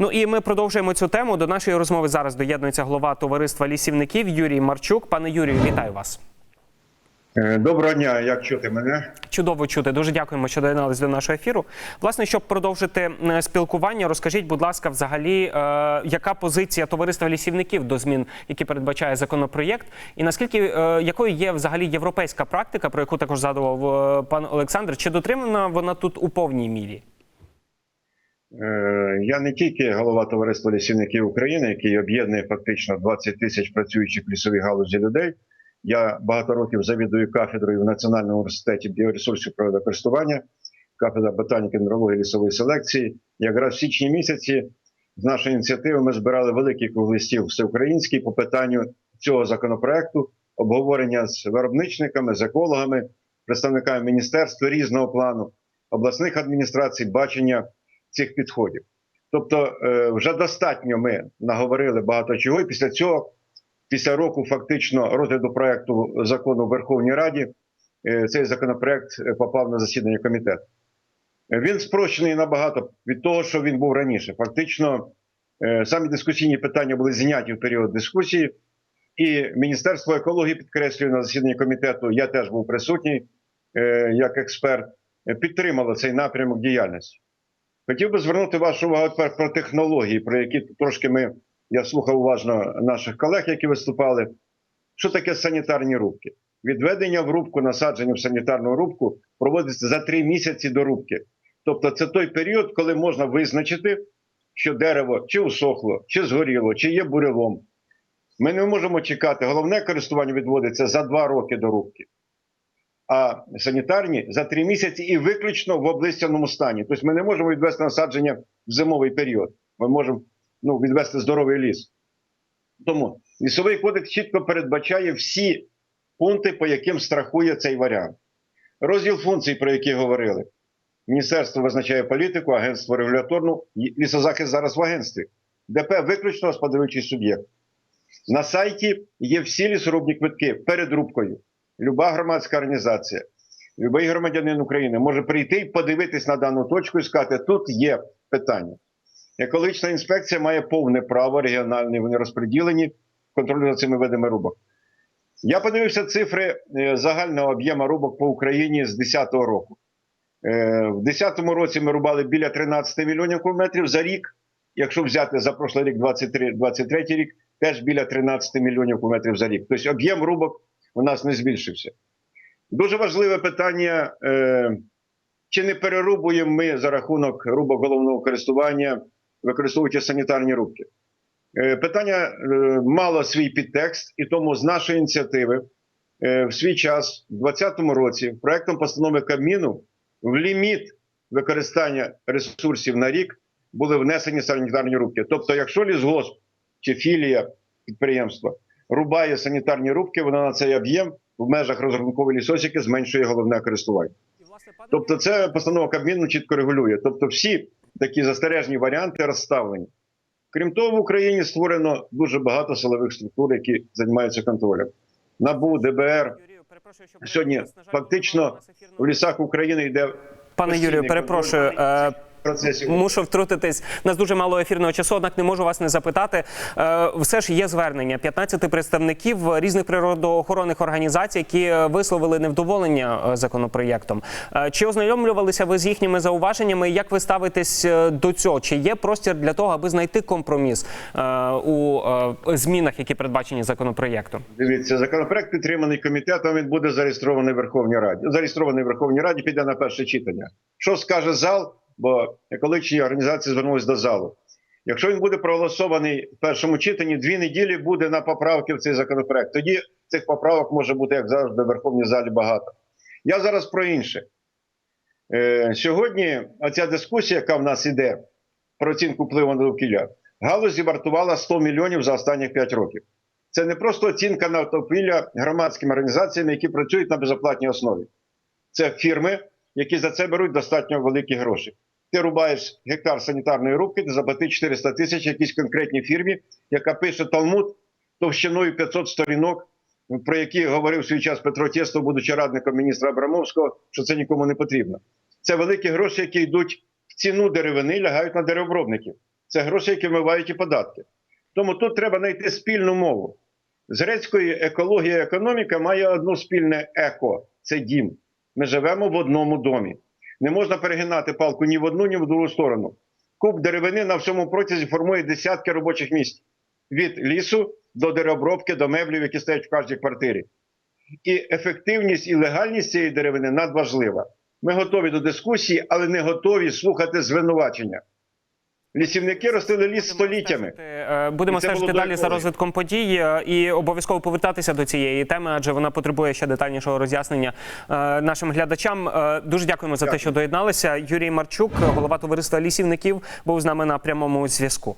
Ну і ми продовжуємо цю тему. До нашої розмови зараз доєднується голова товариства лісівників Юрій Марчук. Пане Юрію, вітаю вас. Е, Доброго дня, як чути мене? Чудово чути. Дуже дякуємо, що доєднались до нашого ефіру. Власне, щоб продовжити е, спілкування, розкажіть, будь ласка, взагалі, е, яка позиція товариства лісівників до змін, які передбачає законопроєкт, і наскільки е, якою є взагалі європейська практика, про яку також згадував е, пан Олександр, чи дотримана вона тут у повній мірі? Е, Я не тільки голова товариства лісівників України, який об'єднує фактично 20 тисяч працюючих в лісовій галузі людей. Я багато років завідую кафедрою в Національному університеті біоресурсів природокористування, кафедра ботаніки, мінералогії, лісової селекції. Якраз в січні місяці з нашої ініціативи ми збирали великий круглий стіл всеукраїнський по питанню цього законопроекту, обговорення з виробничниками, з екологами, представниками міністерства різного плану, обласних адміністрацій, бачення цих підходів. Тобто, е, вже достатньо ми наговорили багато чого, і після цього, після року фактично розгляду проекту закону в Верховній Раді, е, цей законопроект е, попав на засідання комітету. Він спрощений набагато від того, що він був раніше. Фактично, самі дискусійні питання були зняті в період дискусії, і Міністерство екології підкреслює на засіданні комітету. Я теж був присутній як експерт, підтримало цей напрямок діяльності. Хотів би звернути вашу увагу тепер про технології, про які трошки ми я слухав уважно наших колег, які виступали. Що таке санітарні рубки? Відведення в рубку, насадження в санітарну рубку проводиться за три місяці до рубки. Тобто, це той період, коли можна визначити, що дерево чи усохло, чи згоріло, чи є бурелом. Ми не можемо чекати. Головне користування відводиться за два роки до рубки. А санітарні за три місяці і виключно в облистяному стані. Тобто ми не можемо відвести насадження в зимовий період. Ми можемо ну, відвести здоровий ліс. Тому лісовий кодекс чітко передбачає всі пункти, по яким страхує цей варіант. Розділ функцій, про які говорили. Міністерство визначає політику, агентство регуляторну, лісозахист зараз в агентстві. ДП виключно господарюючий суб'єкт. На сайті є всі лісорубні квитки перед рубкою. Люба громадська організація, будь-який громадянин України може прийти і подивитись на дану точку і сказати, тут є питання. Екологічна інспекція має повне право регіональне, вони розподілені контролю за цими видами рубок. Я подивився цифри е, загального об'єму рубок по Україні з 2010 року. Е, В 2010 році ми рубали біля 13 мільйонів кубометрів за рік. Якщо взяти за прошлий рік, 23, 23 рік, теж біля 13 мільйонів кубометрів за рік. Тобто об'єм рубок у нас не збільшився. Дуже важливе питання: е, чи не перерубуємо ми за рахунок рубок головного користування, використовуючи санітарні рубки? Е, питання е, мало свій підтекст, і тому з нашої ініціативи е, в свій час, у 2020 році, проектом постанови Кабміну в ліміт використання ресурсів на рік були внесені санітарні рубки. Тобто, якщо лісгосп чи філія підприємства рубає санітарні рубки, вона на цей об'єм в межах розрахункової лісосіки зменшує головне користування. Тобто, це постанова Кабміну чітко регулює. Тобто, всі такі застережні варіанти розставлені. Крім того, в Україні створено дуже багато силових структур, які займаються контролем. НАБУ, ДБР. Сьогодні фактично в лісах України йде Пане Юрію, перепрошую. Процесів. Мушу втрутитись. У нас дуже мало ефірного часу, однак не можу вас не запитати. Е, Все ж є звернення 15 представників різних природоохоронних організацій, які висловили невдоволення е, законопроєктом. Е, Чи ознайомлювалися ви з їхніми зауваженнями? Як ви ставитесь до цього? Чи є простір для того, аби знайти компроміс у змінах, які передбачені законопроєктом? Дивіться, законопроект підтриманий комітетом. Він буде зареєстрований в Верховній Раді. Зареєстрований в Верховній Раді, піде на перше читання. Що скаже зал? Бо екологічні організації звернулись до залу. Якщо він буде проголосований в першому читанні, дві неділі буде на поправки в цей законопроект. Тоді цих поправок може бути, як завжди, в Верховній залі багато. Я зараз про інше. Е, сьогодні оця дискусія, яка в нас іде про оцінку впливу на довкілля, галузі вартувала 100 мільйонів за останні 5 років. Це не просто оцінка на довкілля громадськими організаціями, які працюють на безоплатній основі. Це фірми, які за це беруть достатньо великі гроші. Ти рубаєш гектар санітарної рубки, ти заплати 400 тисяч якійсь конкретній фірмі, яка пише Талмуд товщиною 500 сторінок, про які говорив свій час Петро Тєстов, будучи радником міністра Абрамовського, що це нікому не потрібно. Це великі гроші, які йдуть в ціну деревини, лягають на деревообробників. Це гроші, які вмивають і податки. Тому тут треба знайти спільну мову. З грецької екологія економіка має одну спільне еко це дім. Ми живемо в одному домі. Не можна перегинати палку ні в одну, ні в другу сторону. Куб деревини на всьому протязі формує десятки робочих місць від лісу до деревообробки, до меблів, які стоять в кожній квартирі. І ефективність і легальність цієї деревини надважлива. Ми готові до дискусії, але не готові слухати звинувачення. Лісівники ростили ліс століттями. е, Будемо стежити далі за розвитком подій е, і обов'язково повертатися до цієї теми, адже вона потребує ще детальнішого роз'яснення е, нашим глядачам. Дуже дякуємо за те, що доєдналися. Юрій Марчук, голова товариства лісівників, був з нами на прямому зв'язку.